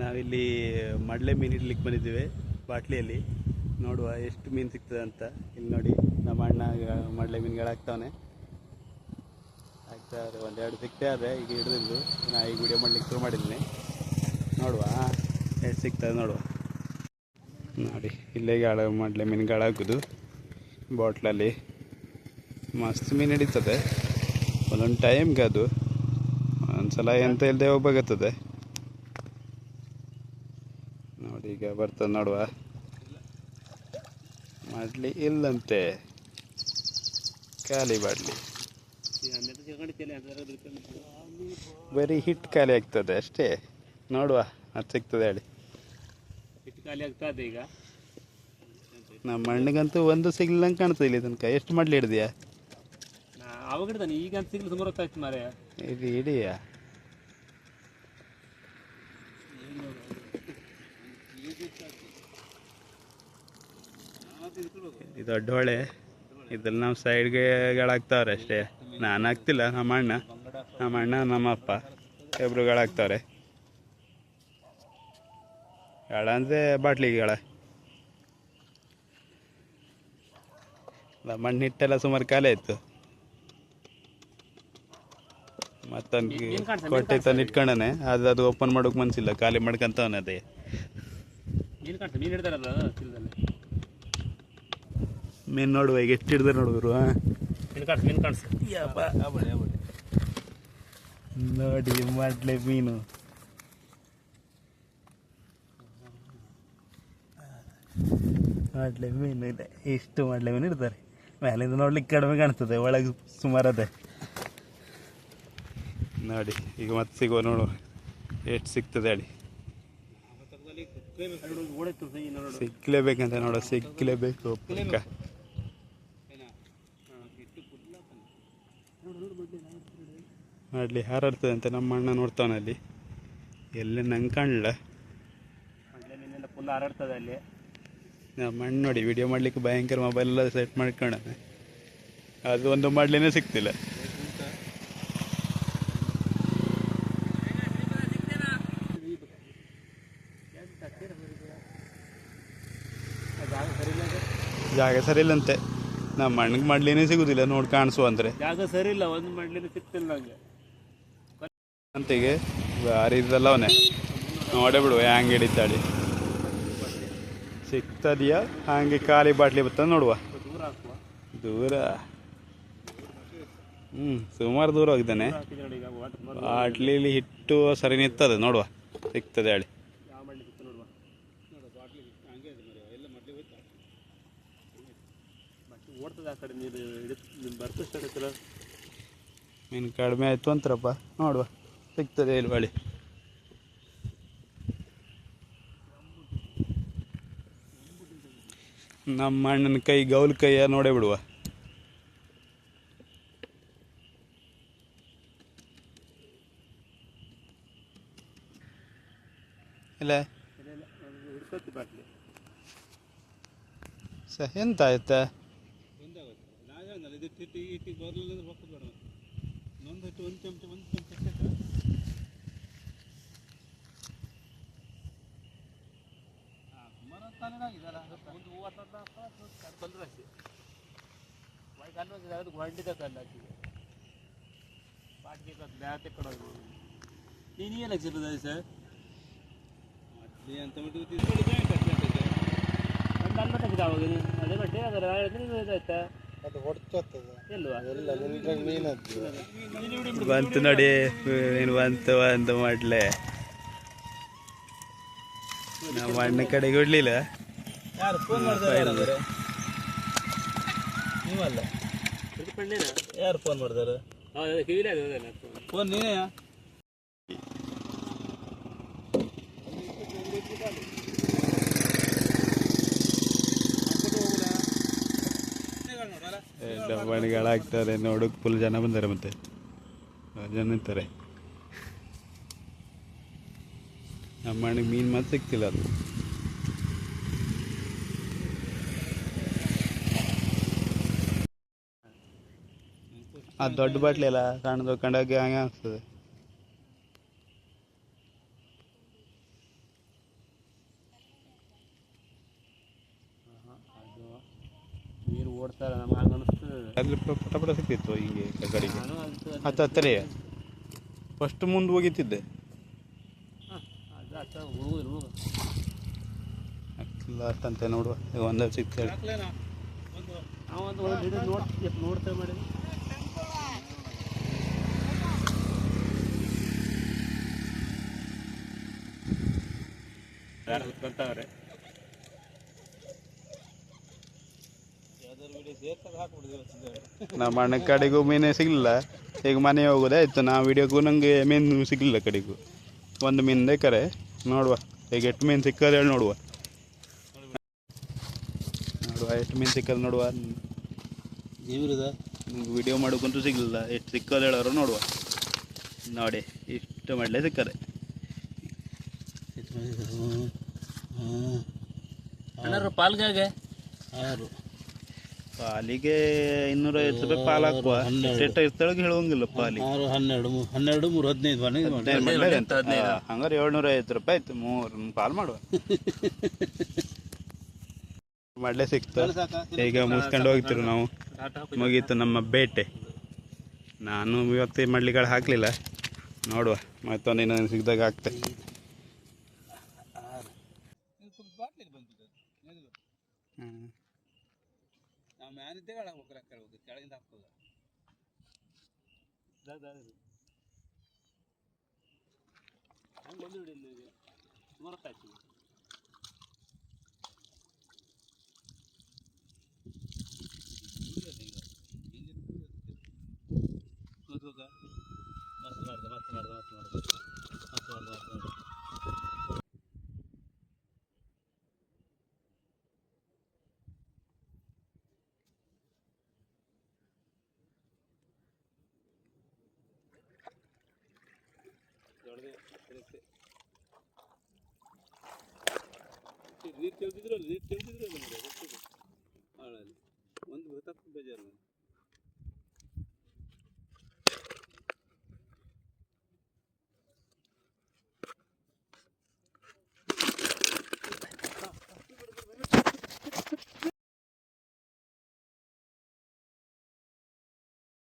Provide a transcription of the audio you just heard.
ನಾವಿಲ್ಲಿ ಮಡಲೆ ಮೀನು ಇಡ್ಲಿಕ್ಕೆ ಬಂದಿದ್ದೇವೆ, ಬಾಟ್ಲಿಯಲ್ಲಿ. ನೋಡುವ ಎಷ್ಟು ಮೀನು ಸಿಗ್ತದೆ ಅಂತ. ಇಲ್ಲಿ ನೋಡಿ, ನಮ್ಮ ಅಣ್ಣ ಮಡಲೆ ಮಡ್ಲೆ ಮೀನುಗಳಾಗ್ತಾವನೆ ಆಗ್ತಾವ್ರೆ ಒಂದೆರಡು ಸಿಗ್ತಾ ಇದೆ, ಈಗ ಹಿಡಿದಿದ್ದು. ನಾ ಈಗ ವಿಡಿಯೋ ಮಾಡ್ಲಿಕ್ಕೆ ಶುರು ಮಾಡಿದ್ದೀನಿ. ನೋಡುವ, ಎಷ್ಟು ಸಿಗ್ತದೆ ನೋಡುವ. ನೋಡಿ, ಇಲ್ಲೇ ಗಾಳ, ಮಡ್ಲೆ ಮೀನುಗಳಾಗೋದು ಬಾಟ್ಲಲ್ಲಿ. ಮಸ್ತ್ ಮೀನು ಹಿಡಿತದೆ. ಒಂದೊಂದು ಟೈಮ್ಗೆ ಅದು. ಒಂದ್ಸಲ ಎಂತ ಇಲ್ಲದೆ ಹೋಗ್ಬೇಕಾಗ್ತದೆ ನೋಡಿ ಈಗ ಬರ್ತದೆ ನೋಡುವ. ಮಾಡಲಿ ಇಲ್ಲಂತೆ. ಖಾಲಿ ಮಾಡಲಿ. ಬರೀ ಹಿಟ್ ಖಾಲಿ ಆಗ್ತದೆ ಅಷ್ಟೇ. ನೋಡುವ ಅದು ಸಿಗ್ತದೆ ಹೇಳಿ. ಹಿಟ್ಟು ಖಾಲಿ ಆಗ್ತದೆ ಈಗ. ನಮ್ಮ ಮಣ್ಣಿಗಂತೂ ಒಂದು ಸಿಗ್ಲಿಲ್ಲಂಗೆ ಕಾಣ್ತದೆ ಇಲ್ಲಿ ತನಕ. ಎಷ್ಟು ಮಾಡ್ಲಿ ಹಿಡ್ದಿಯಾ? ಅವಾಗ ಹಿಡ್ದಾನೆ ಈಗ ಸಿಗ್ಲಿ ಸುಮಾರು ಹೊತ್ತಾಯ್ತು ಮಾರೆ ಇದು ಹಿಡಿಯಾ? ಇದು ದೊಡ್ಡ ಹೊಳೆ. ಇದ್ರಲ್ಲಿ ನಾವು ಸೈಡ್ಗೆಗಳಾಗ್ತಾವ್ರೆ ಅಷ್ಟೇ. ನಾನು ಹಾಕ್ತಿಲ್ಲ ನಮ್ಮ ಅಣ್ಣ ನಮ್ಮ ಅಣ್ಣ ನಮ್ಮ ಅಪ್ಪ ಇಬ್ರುಗಳಾಗ್ತಾವ್ರೆ ಗಳ ಅಂದರೆ ಬಾಟ್ಲಿಗೆ ಗಾಳ. ಮಣ್ಣು ಹಿಟ್ಟೆಲ್ಲ ಸುಮಾರು ಖಾಲಿ ಇತ್ತು ಮತ್ತೊಂದು ಕೊಟ್ಟೆ ತಂದು ಇಟ್ಕೊಂಡನೆ. ಅದು ಅದು ಓಪನ್ ಮಾಡೋಕೆ ಮನಸ್ಸಿಲ್ಲ ಖಾಲಿ ಮಾಡ್ಕೊಂತವನೆ ಅದೇ. ಕಾಣ್ತದೆ ಮೀನು ಹಿಡ್ದಾರಲ್ಲ ಚೀಲದಲ್ಲಿ. ಮೀನು ನೋಡುವ ಈಗ ಎಷ್ಟು ಹಿಡಿದ್ರೆ ನೋಡಿದ್ರು ಮೀನು ಕಾಣಿಸ್ ಮೀನು ನೋಡಿ ಮಾಡ್ಲೆ ಮೀನು. ಮಾಡ್ಲೆ ಮೀನು ಇದೆ. ಇಷ್ಟು ಮಾಡ್ಲೆ ಮೀನು ಇಡ್ತಾರೆ ಮೇಲಿಂದ ನೋಡ್ಲಿಕ್ಕೆ ಕಡಿಮೆ ಕಾಣ್ತದೆ ಒಳಗೆ ಸುಮಾರು ಅದೇ. ನೋಡಿ ಈಗ ಮತ್ತೆ ಸಿಗುವ ನೋಡು. ಎಷ್ಟು ಸಿಗ್ತದೆ ನೋಡು ಸಿಗ್ಲೇಬೇಕಂತ ನೋಡ ಸಿಗ್ಲೇಬೇಕು ಮಾಡ್ಲಿ, ಹಾರಾಡ್ತದೆ ಅಂತ ನಮ್ಮ ಅಣ್ಣ ನೋಡ್ತಾವನ ಅಲ್ಲಿ. ಎಲ್ಲೇ ನಂಗೆ ಕಾಣಲ್ಲ ಅಲ್ಲಿ ನಮ್ಮ ಅಣ್ಣ ನೋಡಿ ವಿಡಿಯೋ ಮಾಡ್ಲಿಕ್ಕೆ ಭಯಂಕರ ಮೊಬೈಲ್ ಎಲ್ಲ ಸೆಟ್ ಮಾಡ್ಕೊಂಡಾನೆ ಅದು ಒಂದು ಮಾಡ್ಲಿನೇ ಸಿಗ್ತಿಲ್ಲ ಜಾಗ ಸರಿ ಇಲ್ಲ ಅದು. ಜಾಗ ಸರಿ ಇಲ್ಲಂತೆ ನಮ್ಮ ಮಣ್ಣಿಗೆ ಮಾಡ್ಲಿನೇ ಸಿಗುದಿಲ್ಲ ನೋಡಿ ಕಾಣಿಸು ಅಂದರೆ. ಜಾಗ ಸರಿ ಇಲ್ಲ ಒಂದು ಮಡ್ಲಿನ ಸಿಕ್ತಿಲ್ಲ ನನಗೆ ಅಂತಿಗೆ ಭಾರಿ ಇದಲ್ಲ ಅವನೇ. ನೋಡೇ ಬಿಡು ಹ್ಯಾಂಗೆ ಹಿಡಿತಾಳಿ. ಸಿಗ್ತದೆಯಾ? ಹಾಗೆ ಖಾಲಿ ಬಾಟ್ಲಿ ಬರ್ತದೆ ನೋಡುವ. ದೂರ. ಹ್ಞೂ ಸುಮಾರು ದೂರ ಹೋಗಿದ್ದಾನೆ. ಬಾಟ್ಲಿಲಿ ಹಿಟ್ಟು ಸರಿ ನಿಂತದೆ ನೋಡುವ. ಸಿಗ್ತದೆ ಹೇಳಿ ಯಾವ ಮಡ್ಲಿ ಸಿಕ್ತು ನೋಡುವ ಮತ್ತೆ ಓಡ್ತದೆ ಆ ಕಡೆ ನೀರು ಹಿಡಿದು ಬರ್ತಷ್ಟಲ್ಲ ಮೀನು ಕಡಿಮೆ ಆಯಿತು ಅಂತಾರಪ್ಪ. ನೋಡುವ. ಸಿಗ್ತದೆ ಇಲ್ಲಿ ಬಳಿ. ನಮ್ಮ ಅಣ್ಣನ ಕೈ ಗೌಲ್ ಕೈಯ ನೋಡೇ ಬಿಡುವ. ಇಲ್ಲ? ಸ ಎಂತ ಆಯ್ತಾ ಒಂದು ಮೂವತ್ತೊಂದು ಬಂದ್ರೆ ಅಷ್ಟೇ. ವೈಕ್ ಅನ್ನೋದು ಅದು ಹೊಂಡಿದ ಕಲ್ಲ ಹಾಕಿದೆ. ಬಾಟ್ಲಿ ಕದ್ದು ಬ್ಯಾಗ್ ತೆಕ್ಕೊಡೋದು ನೀನು ಏನು ಹಾಕ್ಸಿರೋದು ಸರ್? ಒಂದು ಅಲ್ಮಟ್ಟ ಅವಾಗ ಅದೇ ಬಟ್ಟೆ ಅದರ ಇದಾಯ್ತಾ ಅದು ಹೊಡ್ತದ ಬಂತು ನೋಡಿ ನೀನು ಬಂತು ಬಂತು ಮಾಡ್ಲೆ. ನಮ್ಮ ಅಣ್ಣ ಕಡೆಗೆ ಇಡ್ಲಿಲ್ಲ ಯಾರು ಫೋನ್ ಮಾಡಿದಾರೆ ನೀವಲ್ಲ? ಯಾರು ಫೋನ್ ಮಾಡಿದಾರೆ ಫೋನ್ ನೀನೇ ಹಾಕ್ತಾರೆ ನೋಡೋಕೆ ಫುಲ್ ಜನ ಬಂದಾರೆ ಮತ್ತೆ. ಜನ ನಿಂತಾರೆ ನಮ್ಮ ಮನೆಗೆ ಮೀನು ಮಾತ್ರ ಸಿಕ್ತಿಲ್ಲ ಅದು. ಆ ದೊಡ್ಡ ಬಾಟ್ಲಿ ಅಲ್ಲ ಕಾಣದು ಕಂಡಾಗೆ ಆಗ್ತದೆ. ಅನಿಸ್ತದೆ ಅದು ನೀರು ಓಡ್ತಾರೆ ನಮ್ಗೆ ಹಂಗೆ ಅನಿಸ್ತು. ಅಲ್ಲಿ ಪಟ ಪಟ ಸಿಕ್ತಿತ್ತು ಹೀಗೆ ಕಡೆಗೆ ನಾನು ಅದು ಹತ್ತು ಹತ್ತರೆ. ಫಸ್ಟ್ ಮುಂದೆ ಹೋಗಿತ್ತಿದ್ದೆ. ಅದು ಹತ್ತ ಹುಡುಗ ಹುಡುಗ ಲಾಸ್ಟ್ ಅಂತ ನೋಡುವ ಈಗ ಒಂದು ಸಿಗ್ತೇವೆ ಒಂದು ಹಿಡಿದು ನೋಡ್ ನೋಡ್ತೇವೆ ಮಾಡಿ ಯಾರು ನಮ್ಮ ಅಣ್ಣ ಕಡೆಗೂ ಮೀನು ಸಿಗಲಿಲ್ಲ. ಈಗ ಮನೆ ಹೋಗೋದೇ ಇತ್ತು ನಾ ವಿಡಿಯೋಗೂ ನನಗೆ ಮೀನು ಸಿಗಲಿಲ್ಲ ಕಡೆಗೂ. ಒಂದು ಮೀನು ಕರೆ. ನೋಡುವ. ಈಗ ಎಷ್ಟು ಮೀನು ಸಿಕ್ಕದ ಹೇಳಿ ನೋಡುವ. ನೋಡುವ ಎಷ್ಟು ಮೀನು ಸಿಕ್ಕದ ನೋಡುವ. ನಿಮ್ಗೆ ವಿಡಿಯೋ ಮಾಡೋಕ್ಕಂತೂ ಸಿಗಲಿಲ್ಲ. ಎಷ್ಟು ಸಿಕ್ಕದ ಹೇಳೋರು ನೋಡುವ. ನೋಡಿ ಇಷ್ಟು ಮಾಡಲೇ ಸಿಕ್ಕದೆ. ಪಾಲ್ಗಾಗೆ ಆರು. ಪಾಲಿಗೆ ಇನ್ನೂರೈವತ್ತು ರೂಪಾಯಿ ಪಾಲು ಹಾಕುವ ಸೆಟ್ ಇರ್ತಳಗೆ ಹೇಳುವಂಗಿಲ್ಲ ಪಾಲಿ. ಆರು ಹನ್ನೆರಡು ಮೂ- ಹನ್ನೆರಡು ಮೂರು ಹದಿನೈದು ಮನೆ ಹಂಗಾರೆ ಏಳ್ನೂರ ಐವತ್ತು ರೂಪಾಯಿ ಆಯ್ತು. ಮೂರು ಪಾಲ್ ಮಾಡುವ. ಮಾಡ್ಲೇ ಸಿಕ್ತು. ಈಗ ಮುಗಿಸ್ಕೊಂಡು ಹೋಗ್ತಿರು ನಾವು. ಮುಗೀತು ನಮ್ಮ ಬೇಟೆ. ನಾನು ಇವತ್ತು ಮಳ್ಳಿಗಳು ಹಾಕ್ಲಿಲ್ಲ. ನೋಡುವ. ಮತ್ತೊಂದು ಇನ್ನೊಂದು ಸಿಗ್ದಾಗ ಹಾಕ್ತೆ. ಹ್ಮ್. ನಾವು ಮ್ಯಾನಿದ್ದೇ ಹಾಕ್ಬೇಕು ಕೆಳಗೆ ಕೆಳಗಿಂದ ಹಾಕ್ತದ ಹಂಗೆ ಒಂದು ಹಿಡಿದು ಈಗ ಸುಮಾರು ಮಸ್ತ್ ಮಾಡ್ದೆ ಮಸ್ತ್ ಮಾಡ್ದೆ ಮಸ್ತ್ ಮಾಡ್ದೆ ಮಸ್ತ್ ಮಾಡ್ದೆ ಮಸ್ತ್ ಮಾಡ್ದೆ ಒಳಗೆ ನೀರು ತೆಗೆದಿದ್ರು ನೀರು ತೆಗೆದಿದ್ರು ಒಂದು ಬೇಜಾರು.